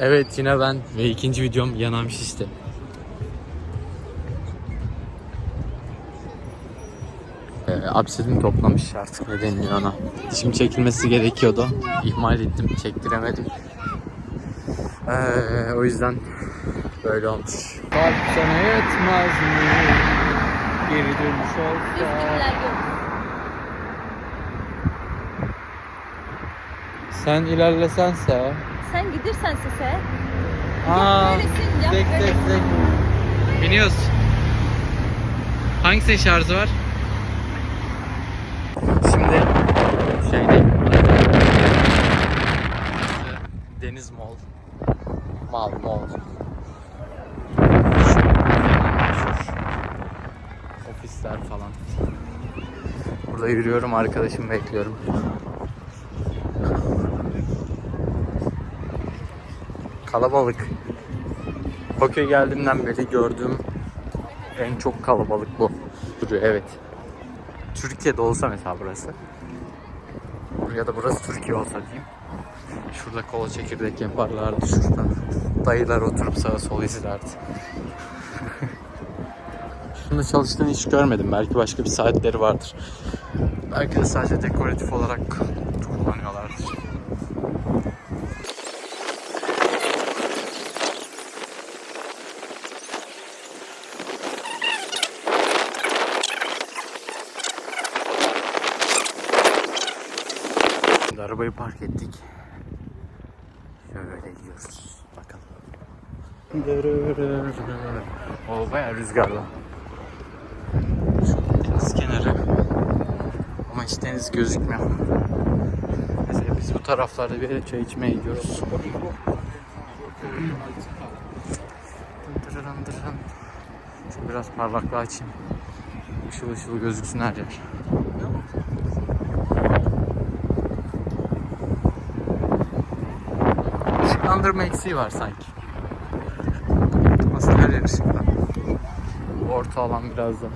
Evet yine ben ve ikinci videom yanağım şişti. Ee, absidim toplamış artık ne deniliyor ona. Dişim çekilmesi gerekiyordu. İhmal ettim, çektiremedim. Ee, o yüzden böyle olmuş. Kalp sana yetmez mi? Geri dönüş olsa. Sen ilerlesense. Sen gidersen sese. Aa, böylesin, yap tek tek böylesin. tek. Biniyoruz. Hangisinin şarjı var? Şimdi şeydeyim. Deniz Mall. Mal Mall. Ofisler falan. Burada yürüyorum arkadaşımı bekliyorum. Kalabalık. Bakü'ye geldiğimden beri gördüğüm en çok kalabalık bu. Duruyor evet. Türkiye'de olsa mesela burası. Ya da burası Türkiye olsa diyeyim. Şurada kola çekirdek yaparlardı şurada. Dayılar oturup sağa sola izlerdi. Şunda çalıştığını hiç görmedim. Belki başka bir saatleri vardır. Belki de sadece dekoratif olarak kullanıyorlardır. Şimdi arabayı park ettik. Şöyle gidiyoruz. Bakalım. O bayağı rüzgarlı. Deniz kenarı. Ama hiç deniz gözükmüyor. Mesela biz bu taraflarda bir yere çay içmeye gidiyoruz. Şu biraz parlaklığı açayım. Işıl ışıl gözüksün her yer. Işıklandırma eksiği var sanki. Aslında her yer ışıklı. Orta alan biraz daha.